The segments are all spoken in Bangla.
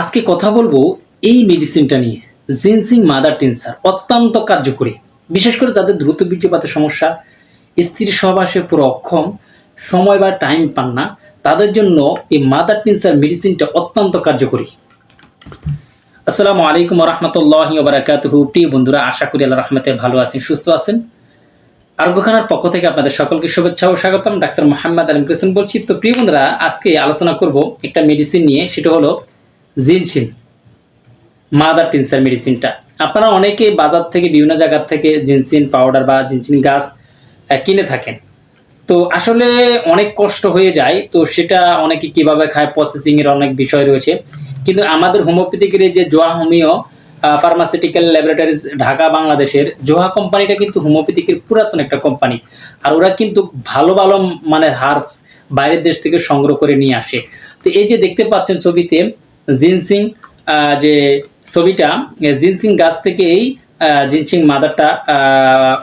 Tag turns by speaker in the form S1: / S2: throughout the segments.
S1: আজকে কথা বলব এই মেডিসিনটা নিয়ে। জিনসিং মাদার টিনসার অত্যন্ত কার্যকরী। বিশেষ করে যাদের দ্রুত বীর্যপাতের সমস্যা, স্ত্রীর সহবাসের পুরো অক্ষম, সময় বা টাইম পান না, তাদের জন্য এই মাদার টিনসার মেডিসিনটা অত্যন্ত কার্যকরী। আসসালামু আলাইকুম রহমতুল্লাহ বারাকাতুহু প্রিয় বন্ধুরা, আশা করি আল্লাহ রহমতে ভালো আছেন, সুস্থ আছেন। আরোগ্যখানার পক্ষ থেকে আপনাদের সকলকে শুভেচ্ছা ও স্বাগতম। ডাক্তার মোহাম্মদ আলম কৃষ্ণ বলছি। তো প্রিয় বন্ধুরা, আজকে আলোচনা করব একটা মেডিসিন নিয়ে, সেটা হলো জিনসিন মাদার টিনসার মেডিসিনটা আপনারা অনেকে বাজার থেকে বিভিন্ন জায়গার থেকে জিনসিন পাউডার বা জিনসিন গাছ কিনে থাকেন। তো আসলে অনেক কষ্ট হয়ে যায়, তো সেটা অনেকে কীভাবে খায় প্রসেসিং এর অনেক বিষয় রয়েছে। কিন্তু আমাদের হোমিওপ্যাথিকের যে Joya homeo pharmaceutical laboratories Dhaka, বাংলাদেশের, জোহা কোম্পানিটা কিন্তু হোমিওপ্যাথিকের পুরাতন একটা কোম্পানি আর ওরা কিন্তু ভালো ভালো মানে হার্বস বাইরের দেশ থেকে সংগ্রহ করে নিয়ে আসে। তো এই যে দেখতে পাচ্ছেন ছবিতে জিনসিং যে ছবিটা জিনসিং গাছ থেকে এই জিনসিং মাদারটা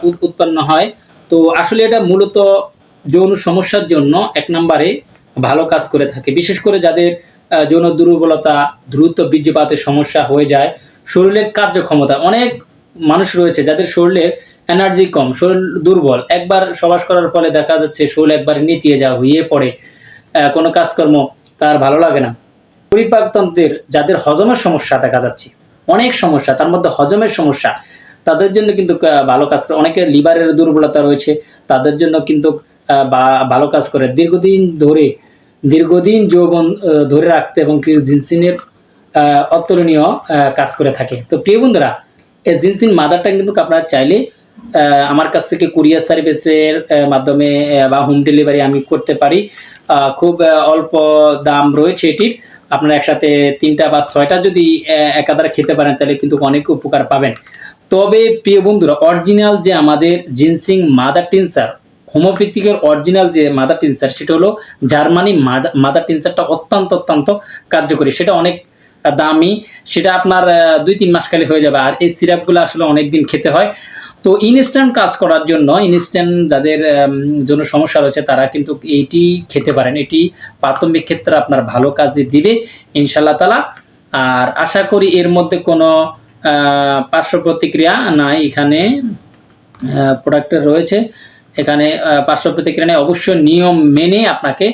S1: উৎ- উৎপন্ন হয়। তো আসলে এটা মূলত যৌন সমস্যার জন্য এক নম্বরে ভালো কাজ করে থাকে। বিশেষ করে যাদের যৌন দুর্বলতা দ্রুত বীর্যপাতের সমস্যা হয়ে যায়, শরীরের কার্যক্ষমতা, অনেক মানুষ রয়েছে যাদের শরীরের এনার্জি কম, শরীর দুর্বল। একবার সবাস করার ফলে দেখা যাচ্ছে শরীর একবার নিতিয়ে যা হইয়ে পড়ে। কোনো কাজকর্ম তার ভালো লাগে না। পরিপাকতন্ত্রের যাদের হজমের সমস্যা দেখা যাচ্ছে, অনেক সমস্যা, তার মধ্যে হজমের সমস্যা, তাদের জন্য কিন্তু ভালো কাজ করে, অনেকের লিভারের দুর্বলতা রয়েছে, তাদের জন্য কিন্তু ভালো কাজ করে। দীর্ঘদিন ধরে, দীর্ঘদিন যৌবন ধরে রাখতে এবং জিনসিনের অতুলনীয় কাজ করে থাকে। তো প্রিয় বন্ধুরা, এই জিনসিন মাদারটা কিন্তু আপনারা চাইলে আমার কাছ থেকে কুরিয়ার সার্ভিসের মাধ্যমে বা হোম ডেলিভারি আমি করতে পারি। খুব অল্প দাম রয়েছে এটির। আপনারা একসাথে তিনটা বা ছয়টা যদি একাধারে খেতে পারেন, তাহলে কিন্তু অনেক উপকার পাবেন। তবে প্রিয় বন্ধুরা অরিজিনাল যে আমাদের জিনসিং মাদার টিনসার হোমিওপ্যাথিকের অরিজিনাল যে মাদার টিনসার সেটা হলো জার্মানি মাদার টিনসারটা অত্যন্ত অত্যন্ত কার্যকরী। সেটা অনেক দামি, সেটা আপনার দুই তিন মাস খালি হয়ে যাবে। আর এই সিরাপগুলো আসলে অনেক দিন খেতে হয়। তো ইনস্ট্যান্ট কাজ করার জন্য ইনস্ট্যান্ট যাদের জন্য সমস্যা রয়েছে, তারা কিন্তু এইটি খেতে পারেন। এটি প্রাথমিক ক্ষেত্রে আপনার ভালো কাজে দিবে ইনশাল্লাহ তালা আর আশা করি এর মধ্যে কোনো পার্শ্ব প্রতিক্রিয়া নাই এখানে প্রোডাক্টের রয়েছে। এখানে পার্শ্ব প্রতিক্রিয়া নেই। অবশ্যই নিয়ম মেনে আপনাকে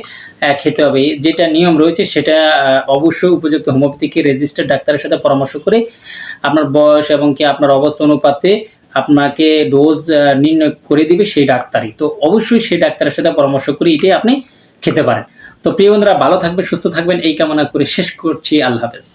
S1: খেতে হবে। যেটা নিয়ম রয়েছে সেটা অবশ্যই উপযুক্ত হোমিওপ্যাথিক রেজিস্টার্ড ডাক্তারের সাথে পরামর্শ করে আপনার বয়স এবং কি আপনার অবস্থা অনুপাতে আপনাকে ডোজ নির্ণয় করে দিবে সেই ডাক্তারই। তো অবশ্যই সেই ডাক্তারের সাথে পরামর্শ করে এটাই আপনি খেতে পারেন। তো প্রিয় বন্ধুরা, ভালো থাকবেন, সুস্থ থাকবেন, এই কামনা করে শেষ করছি। আল্লাহ হাফেজ।